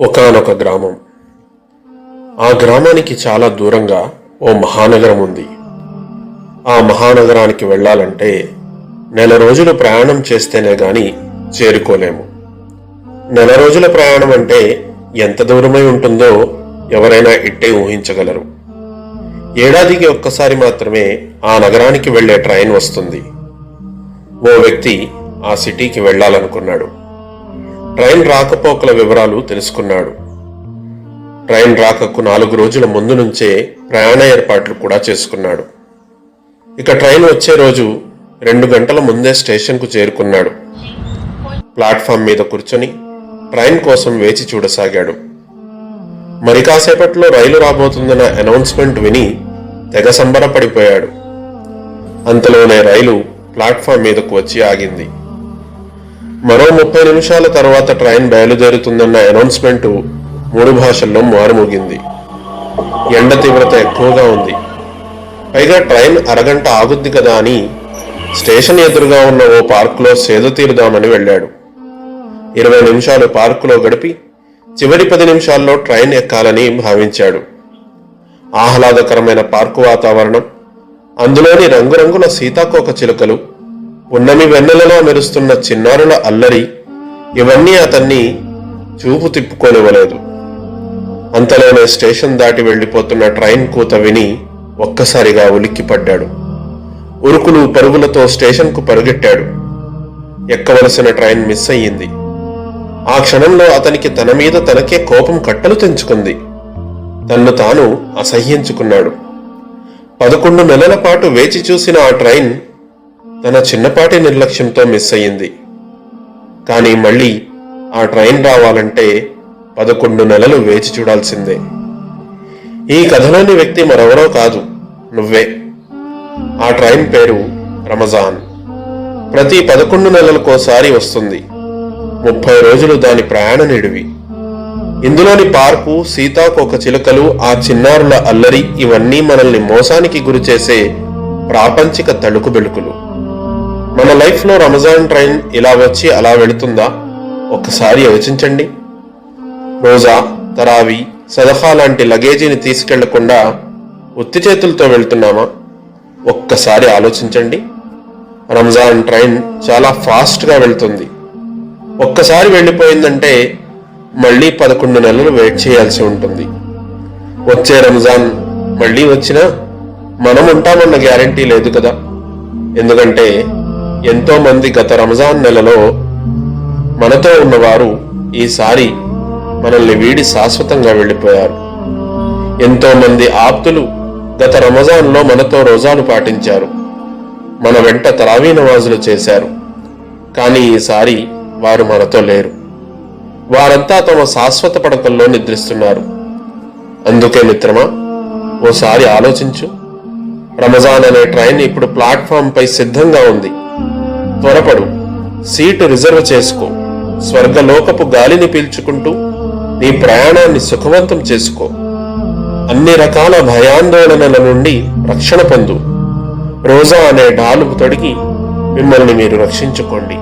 ఒకానొక గ్రామం. ఆ గ్రామానికి చాలా దూరంగా ఓ మహానగరం ఉంది. ఆ మహానగరానికి వెళ్ళాలంటే నెల రోజులు ప్రయాణం చేస్తేనే గాని చేరుకోలేము. నెల రోజుల ప్రయాణం అంటే ఎంత దూరమై ఉంటుందో ఎవరైనా ఇట్టే ఊహించగలరు. ఏడాదికి ఒక్కసారి మాత్రమే ఆ నగరానికి వెళ్ళే ట్రైన్ వస్తుంది. ఓ వ్యక్తి ఆ సిటీకి వెళ్ళాలనుకున్నాడు. ట్రైన్ రాకపోకల వివరాలు తెలుసుకున్నాడు. ట్రైన్ రాకకు నాలుగు రోజుల ముందు నుంచే ప్రయాణ ఏర్పాట్లు కూడా చేసుకున్నాడు. ఇక ట్రైన్ వచ్చే రోజు రెండు గంటల ముందే స్టేషన్కు చేరుకున్నాడు. ప్లాట్ఫామ్ మీద కూర్చొని ట్రైన్ కోసం వేచి చూడసాగాడు. మరి కాసేపట్లో రైలు రాబోతుందన్న అనౌన్స్మెంట్ విని తెగ సంబరపడిపోయాడు. అంతలోనే రైలు ప్లాట్ఫామ్ మీదకు వచ్చి ఆగింది. మరో ముప్పై నిమిషాల తర్వాత ట్రైన్ బయలుదేరుతుందన్న అనౌన్స్మెంట్ మూడు భాషల్లో మారుమోగింది. ఎండ తీవ్రత ఎక్కువగా ఉంది. పైగా ట్రైన్ అరగంట ఆగుద్ది కదా అని స్టేషన్ ఎదురుగా ఉన్న ఓ పార్కులో సేద తీరుదామని వెళ్ళాడు. ఇరవై నిమిషాలు పార్కులో గడిపి చివరి పది నిమిషాల్లో ట్రైన్ ఎక్కాలని భావించాడు. ఆహ్లాదకరమైన పార్కు వాతావరణం అందులోని రంగురంగుల సీతాకోక చిలుకలు ఉన్నమి వెన్నెలలో మెరుస్తున్న చిన్నారుల అల్లరి ఇవన్నీ అతన్ని చూపు తిప్పుకోనివ్వలేదు. అంతలోనే స్టేషన్ దాటి వెళ్ళిపోతున్న ట్రైన్ కూత విని ఒక్కసారిగా ఉలిక్కిపడ్డాడు. ఉరుకులు పరుగులతో స్టేషన్కు పరుగెట్టాడు. ఎక్కవలసిన ట్రైన్ మిస్ అయ్యింది. ఆ క్షణంలో అతనికి తన మీద తనకే కోపం కట్టలు తెంచుకుంది. తన్ను తాను అసహ్యించుకున్నాడు. పదకొండు నెలల పాటు వేచి చూసిన ఆ ట్రైన్ తన చిన్నపాటి నిర్లక్ష్యంతో మిస్ అయ్యింది. కానీ మళ్ళీ ఆ ట్రైన్ రావాలంటే పదకొండు నెలలు వేచి చూడాల్సిందే. ఈ కథలోని వ్యక్తి మరెవరో కాదు నువ్వే. ఆ ట్రైన్ పేరు రమజాన్. ప్రతి పదకొండు నెలలకోసారి వస్తుంది. ముప్పై రోజులు దాని ప్రయాణ నిడివి. ఇందులోని పార్కు సీతాకోక చిలుకలు ఆ చిన్నారుల అల్లరి ఇవన్నీ మనల్ని మోసానికి గురి చేసే ప్రాపంచిక తళుకు బెళుకులు. మన లైఫ్లో రంజాన్ ట్రైన్ ఇలా వచ్చి అలా వెళుతుందా? ఒక్కసారి యోచించండి రోజా తరావి సదహా లాంటి లగేజీని తీసుకెళ్ళకుండా ఉత్తి చేతులతో వెళ్తున్నామా? ఒక్కసారి ఆలోచించండి. రంజాన్ ట్రైన్ చాలా ఫాస్ట్గా వెళ్తుంది. ఒక్కసారి వెళ్ళిపోయిందంటే మళ్ళీ పదకొండు నెలలు వెయిట్ చేయాల్సి ఉంటుంది. వచ్చే రంజాన్ మళ్ళీ వచ్చినా మనం ఉంటామన్న గ్యారంటీ లేదు కదా? ఎందుకంటే ఎంతో మంది గత రంజాన్ నెలలో మనతో ఉన్నవారు ఈసారి మనల్ని వీడి శాశ్వతంగా వెళ్ళిపోయారు. ఎంతో మంది ఆప్తులు గత రమజాన్లో మనతో రోజాలు పాటించారు. మన వెంట తరావీ నమాజులు చేశారు. కానీ ఈసారి వారు మనతో లేరు. వారంతా తమ శాశ్వత పడకల్లో నిద్రిస్తున్నారు. అందుకే మిత్రమా ఓసారి ఆలోచించు. రమజాన్ అనే ట్రైన్ ఇప్పుడు ప్లాట్ఫామ్ పై సిద్ధంగా ఉంది. త్వరపడు. సీటు రిజర్వ్ చేసుకో. స్వర్గలోకపు గాలిని పీల్చుకుంటూ నీ ప్రయాణాన్ని సుఖవంతం చేసుకో. అన్ని రకాల భయాందోళనల నుండి రక్షణ పొందు. రోజా అనే డాలు తొడిగి మిమ్మల్ని మీరు రక్షించుకోండి.